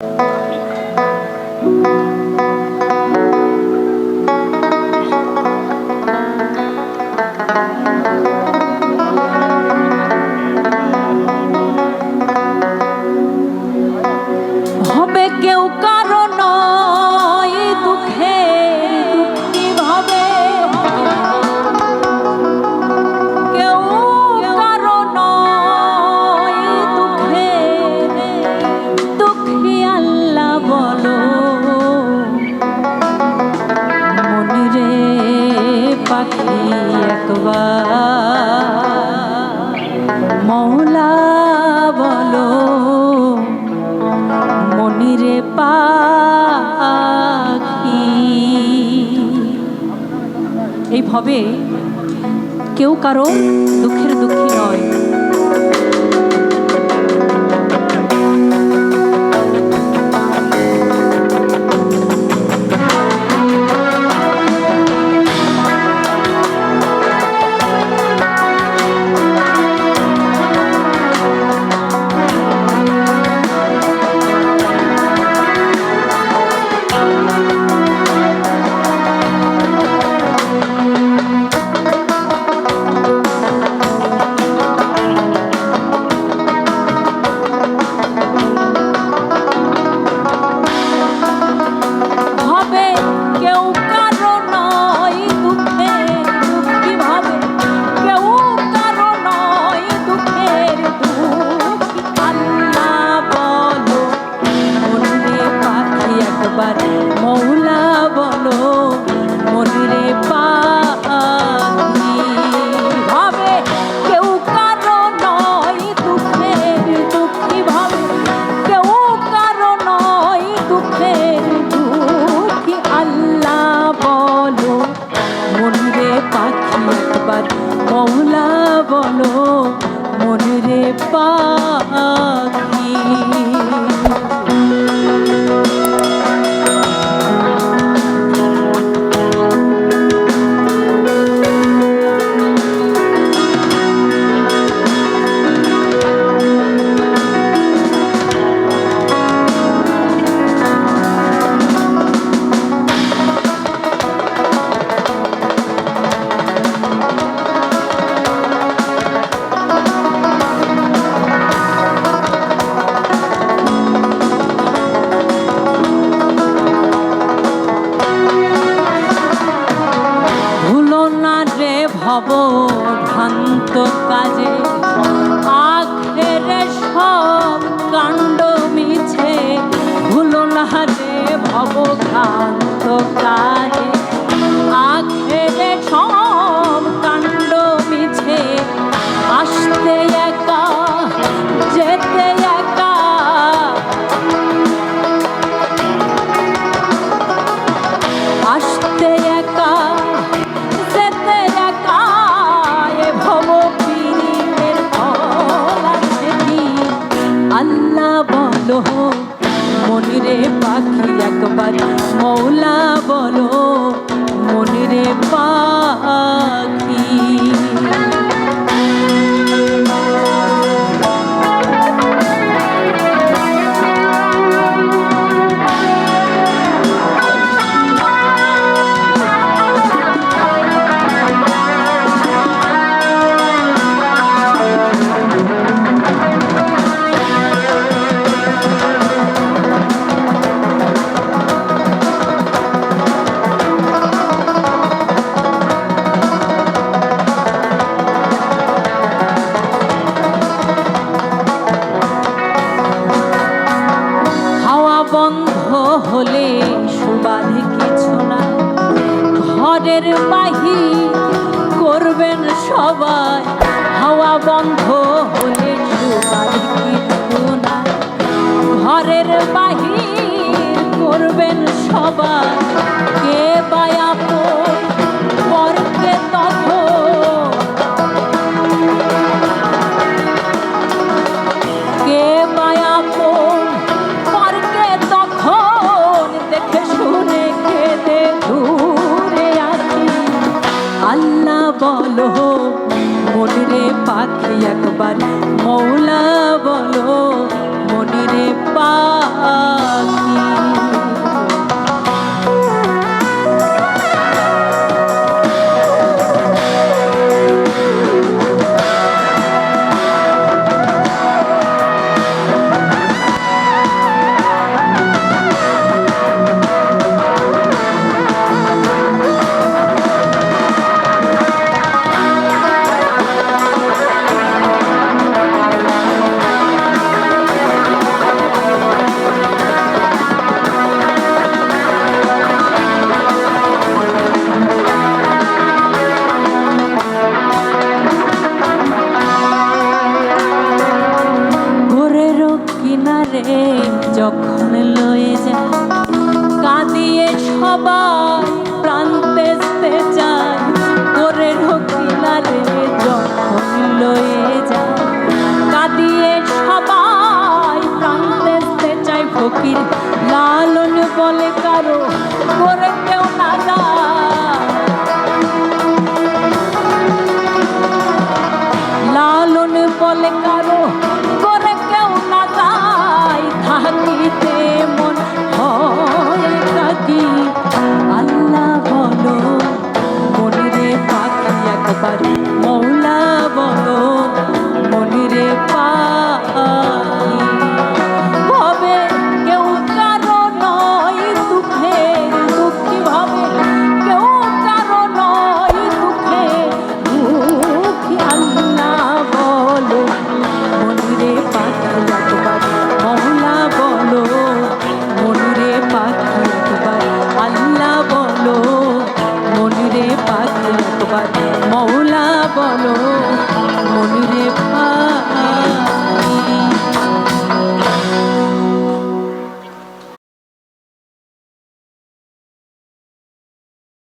you মৌলা বলো মনিরে পাখি। এই ভবে কেউ কারও দুঃখের দুঃখী নয়। দুঃখী আল্লাহ বলো মনরে পাখি একবার মৌলা বলো মনরে পাখি। ভ্রান্ত কাজে আখেরে সব কাণ্ড মিছে ভুলো না রে ভব ভ্রান্ত কাজে। মৌলা বলো মনিরে পাখি। বন্ধ হলে সুবাদে কিছু না। ঘরের বাহির করবেন সবাই হাওয়া বন্ধ হলে বলো মনিরে পাখি একবার মৌলা বলো মনিরে পা সবাই প্রাণ চায় করে কিনারে যখন লয়ে কাঁদিয়ে সবাই প্রাণ চায় ফকির, লালন বলে কারও করে কেউ মৌলা বলো মনে পা